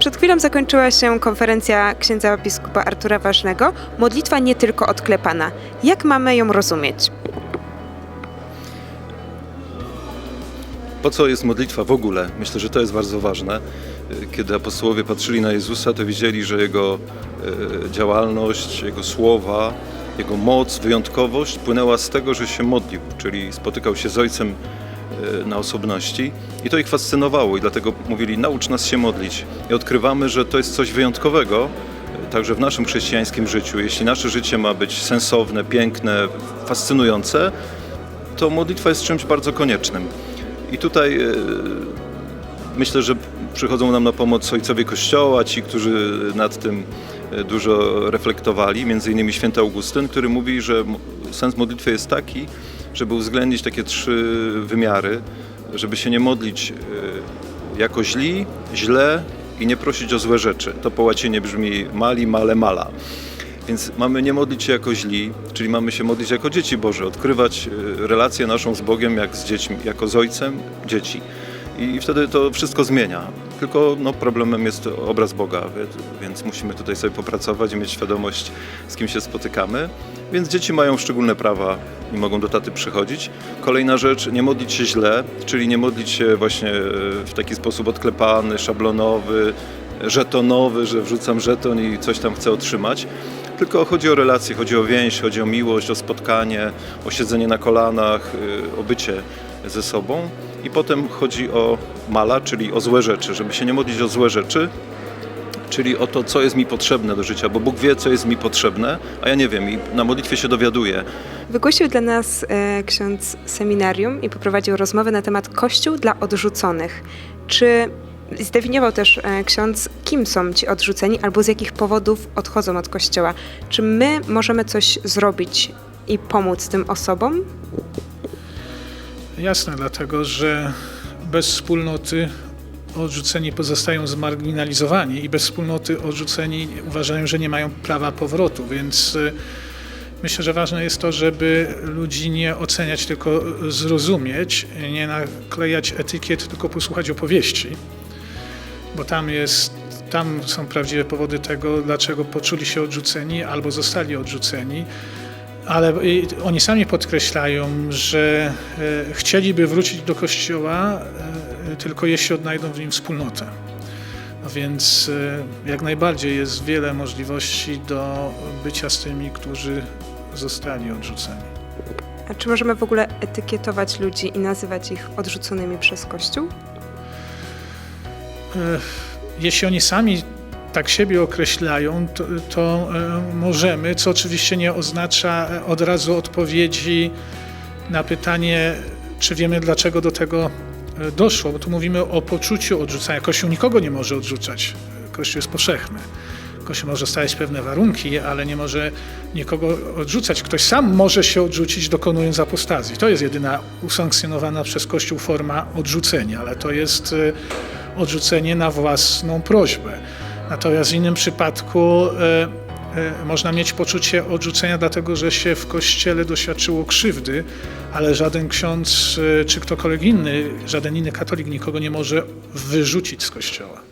Przed chwilą zakończyła się konferencja księdza biskupa Artura Ważnego. Modlitwa nie tylko odklepana. Jak mamy ją rozumieć? Po co jest modlitwa w ogóle? Myślę, że to jest bardzo ważne. Kiedy apostołowie patrzyli na Jezusa, to widzieli, że Jego e, działalność, Jego słowa, Jego moc, wyjątkowość płynęła z tego, że się modlił, czyli spotykał się z Ojcem na osobności i to ich fascynowało i dlatego mówili, naucz nas się modlić. I odkrywamy, że to jest coś wyjątkowego, e, także w naszym chrześcijańskim życiu. Jeśli nasze życie ma być sensowne, piękne, fascynujące, to modlitwa jest czymś bardzo koniecznym. I tutaj e, myślę, że przychodzą nam na pomoc ojcowie Kościoła, ci, którzy nad tym dużo reflektowali, między innymi święty Augustyn, który mówi, że sens modlitwy jest taki, żeby uwzględnić takie trzy wymiary, żeby się nie modlić e, jako źli, źle i nie prosić o złe rzeczy. To po łacinie brzmi mali, male, mala. Więc mamy nie modlić się jako źli, czyli mamy się modlić jako dzieci Boże, odkrywać e, relację naszą z Bogiem jak z dziećmi, jako z Ojcem dzieci. I wtedy to wszystko zmienia. Tylko no, problemem jest obraz Boga, więc musimy tutaj sobie popracować i mieć świadomość, z kim się spotykamy. Więc dzieci mają szczególne prawa i mogą do taty przychodzić. Kolejna rzecz, nie modlić się źle, czyli nie modlić się właśnie e, w taki sposób odklepany, szablonowy, żetonowy, że wrzucam żeton i coś tam chcę otrzymać. Tylko chodzi o relacje, chodzi o więź, chodzi o miłość, o spotkanie, o siedzenie na kolanach, y, o bycie ze sobą. I potem chodzi o mala, czyli o złe rzeczy, żeby się nie modlić o złe rzeczy, czyli o to, co jest mi potrzebne do życia, bo Bóg wie, co jest mi potrzebne, a ja nie wiem i na modlitwie się dowiaduję. Wygłosił dla nas e, ksiądz seminarium i poprowadził rozmowę na temat Kościół dla odrzuconych. Czy zdefiniował też e, ksiądz, kim są ci odrzuceni albo z jakich powodów odchodzą od Kościoła? Czy my możemy coś zrobić i pomóc tym osobom? Jasne, dlatego że bez wspólnoty odrzuceni pozostają zmarginalizowani i bez wspólnoty odrzuceni uważają, że nie mają prawa powrotu, więc y, myślę, że ważne jest to, żeby ludzi nie oceniać, tylko zrozumieć, nie naklejać etykiet, tylko posłuchać opowieści, bo tam jest tam są prawdziwe powody tego, dlaczego poczuli się odrzuceni albo zostali odrzuceni. Ale oni sami podkreślają, że e, chcieliby wrócić do kościoła, e, tylko jeśli odnajdą w nim wspólnotę. No więc e, jak najbardziej jest wiele możliwości do bycia z tymi, którzy zostali odrzuceni. A czy możemy w ogóle etykietować ludzi i nazywać ich odrzuconymi przez Kościół? Jeśli oni sami tak siebie określają, to, to e, możemy, co oczywiście nie oznacza e, od razu odpowiedzi na pytanie, czy wiemy, dlaczego do tego e, doszło, bo tu mówimy o poczuciu odrzucania. Kościół nikogo nie może odrzucać. Kościół jest powszechny. Kościół może stawiać pewne warunki, ale nie może nikogo odrzucać. Ktoś sam może się odrzucić, dokonując apostazji. To jest jedyna usankcjonowana przez Kościół forma odrzucenia, ale to jest odrzucenie na własną prośbę. Natomiast w innym przypadku e, e, można mieć poczucie odrzucenia, dlatego że się w kościele doświadczyło krzywdy, ale żaden ksiądz e, czy ktokolwiek inny, żaden inny katolik nikogo nie może wyrzucić z kościoła.